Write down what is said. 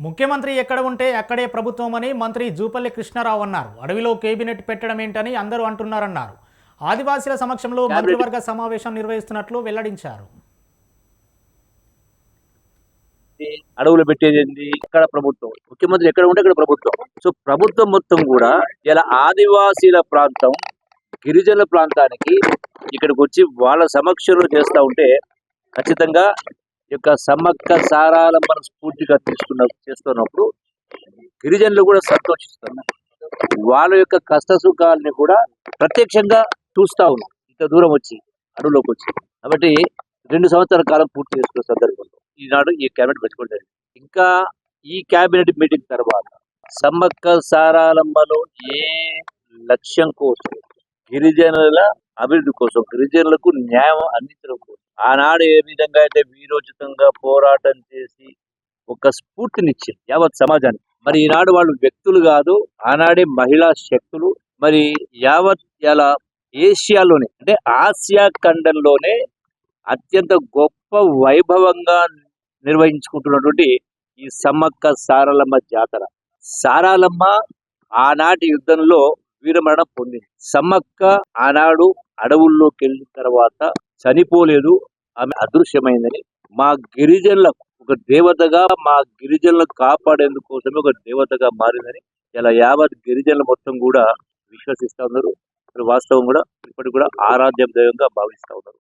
ముఖ్యమంత్రి ఎక్కడ ఉంటే అక్కడే ప్రభుత్వం అని మంత్రి జూపల్లి కృష్ణారావు అన్నారు. అడవిలో కేబినెట్ పెట్టడం ఏంటని అందరూ అంటున్నారన్నారు. ఆదివాసీల సమక్షంలో మంత్రివర్గ సమావేశం నిర్వహిస్తున్నట్లు వెల్లడించారు. అడవులు పెట్టేది ఏంది? ఇక్కడ ప్రభుత్వం. ముఖ్యమంత్రి ఎక్కడ ఉంటే అక్కడ ప్రభుత్వం. సో ప్రభుత్వం మొత్తం కూడా ఇలా ఆదివాసీల ప్రాంతం గిరిజనుల ప్రాంతానికి ఇక్కడికి వచ్చి వాళ్ళ సమక్షంలో చేస్తా ఉంటే ఖచ్చితంగా యొక్క సమ్మక్క సారాలంబన స్ఫూర్తిగా తీసుకున్న చేస్తున్నప్పుడు గిరిజనులు కూడా సంతోషిస్తున్నారు వాళ్ళ యొక్క కష్ట సుఖాలని కూడా ప్రత్యక్షంగా చూస్తా ఉన్నాం ఇంత దూరం వచ్చి అడవులోకి వచ్చి. కాబట్టి రెండు సంవత్సరాల కాలం పూర్తి చేసుకున్న సందర్భంలో ఈనాడు ఈ కేబినెట్ పెట్టుకోవడం ఇంకా ఈ కేబినెట్ మీటింగ్ తర్వాత సమ్మక్క సారాలంబలో ఏ లక్ష్యం కోసం గిరిజనుల అభివృద్ధి కోసం గిరిజనులకు న్యాయం అందించడం కోసం ఆనాడు ఏ విధంగా అయితే వీరోచితంగా పోరాటం చేసి ఒక స్ఫూర్తినిచ్చింది యావత్ సమాజానికి. మరి ఈనాడు వాళ్ళు వ్యక్తులు కాదు ఆనాడే మహిళా శక్తులు. మరి యావత్ ఇలా ఏషియాలోనే అంటే ఆసియా ఖండంలోనే అత్యంత గొప్ప వైభవంగా నిర్వహించుకుంటున్నటువంటి ఈ సమ్మక్క సారలమ్మ జాతర. సారాలమ్మ ఆనాటి యుద్ధంలో వీరమరణం పొందింది. సమ్మక్క ఆనాడు అడవుల్లోకి వెళ్ళిన తర్వాత చనిపోలేదు. ఆమె అదృశ్యమైందని మా గిరిజనులకు ఒక దేవతగా మా గిరిజనులకు కాపాడేందుకు కోసమే ఒక దేవతగా మారిందని ఇలా యావత్ గిరిజనులు మొత్తం కూడా విశ్వసిస్తూ ఉన్నారు. వాస్తవం కూడా ఇప్పటికి కూడా ఆరాధ్య దైవంగా భావిస్తూ ఉన్నారు.